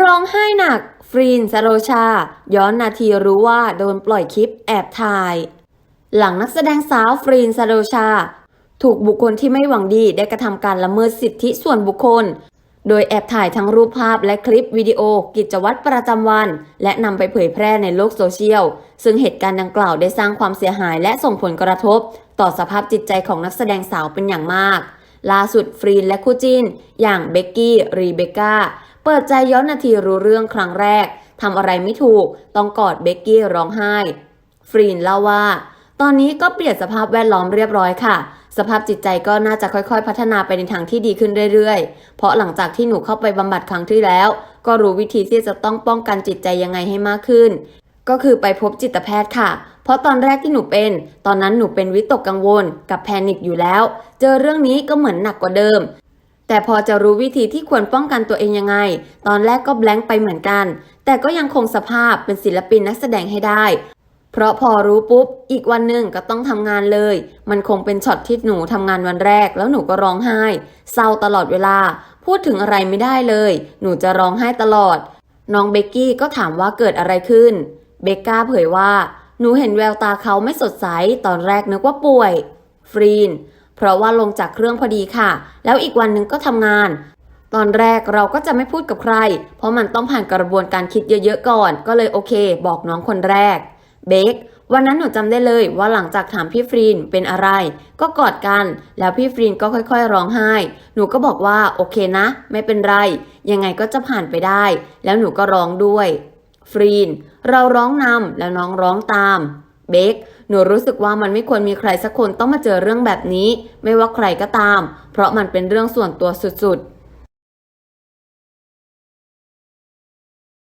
ร้องไห้หนัก ฟรีนสโรชา ย้อนนาทีรู้ว่าโดนปล่อยคลิปแอบถ่าย หลังนักแสดงสาวฟรีนสโรชา ถูกบุคคลที่ไม่หวังดีได้กระทำการละเมิดสิทธิส่วนบุคคล โดยแอบถ่ายทั้งรูปภาพและคลิปวิดีโอ กิจวัตรประจำวัน และนำไปเผยแพร่ในโลกโซเชียล ซึ่งเหตุการณ์ดังกล่าวได้สร้างความเสียหายและส่งผลกระทบ ต่อสภาพจิตใจของนักแสดงสาวเป็นอย่างมากล่าสุดฟรีนและคู่จิ้น อย่างเบกกี้รีเบก้า เปิดใจย้อนนาทีรู้เรื่องครั้งแรกทำอะไรไม่ถูก ต้องกอดเบกกี้ร้องไห้ ฟรีนเล่าว่า ตอนนี้ก็เปลี่ยนสภาพแวดล้อมเรียบร้อยค่ะ สภาพจิตใจก็น่าจะค่อยๆ พัฒนาไปในทางที่ดีขึ้นเรื่อยๆ เพราะหลังจากที่หนูเข้าไปบำบัดครั้งที่แล้ว ก็รู้วิธีที่จะต้องป้องกันจิตใจยังไงให้มากขึ้น ก็คือไปพบจิตแพทย์ค่ะ เพราะตอนแรกที่หนูเป็น ตอนนั้นหนูเป็นวิตกกังวล กับแพนิคอยู่แล้ว เจอเรื่องนี้ก็เหมือนหนักกว่าเดิม แต่พอจะรู้วิธีที่ควรป้องกันตัวเองยังไง ตอนแรกก็แบงค์ไปเหมือนกัน แต่ก็ยังคงสภาพเป็นศิลปินนักแสดงให้ได้ เพราะพอรู้ปุ๊บ อีกวันหนึ่งก็ต้องทำงานเลย มันคงเป็นช็อตที่หนูทำงานวันแรก แล้วหนูก็ร้องไห้ เศร้าตลอดเวลา พูดถึงอะไรไม่ได้เลย หนูจะร้องไห้ตลอด น้องเบกกี้ก็ถามว่าเกิดอะไรขึ้น เบกก้าเผยว่า หนูเห็นแววตาเขาไม่สดใส ตอนแรกนึกว่าป่วย ฟรีน เพราะว่าลงจากเครื่องพอดีค่ะ แล้วอีกวันหนึ่งก็ทำงาน ตอนแรกเราก็จะไม่พูดกับใคร เพราะมันต้องผ่านกระบวนการคิดเยอะๆก่อน ก็เลยโอเค บอกน้องคนแรก เบควันนั้นหนูจำได้เลยว่าหลังจากถามพี่ฟรีนเป็นอะไร ก็กอดกัน แล้วพี่ฟรีนก็ค่อยๆร้องไห้ หนูก็บอกว่าโอเคนะ ไม่เป็นไร ยังไงก็จะผ่านไปได้ แล้วหนูก็ร้องด้วย ฟรีน เราร้องนำแล้วน้องร้องตาม เบคหนูรู้สึกว่ามันไม่ควรมีใครสักคนต้องมาเจอเรื่องแบบนี้ ไม่ว่าใครก็ตาม เพราะมันเป็นเรื่องส่วนตัวสุดๆ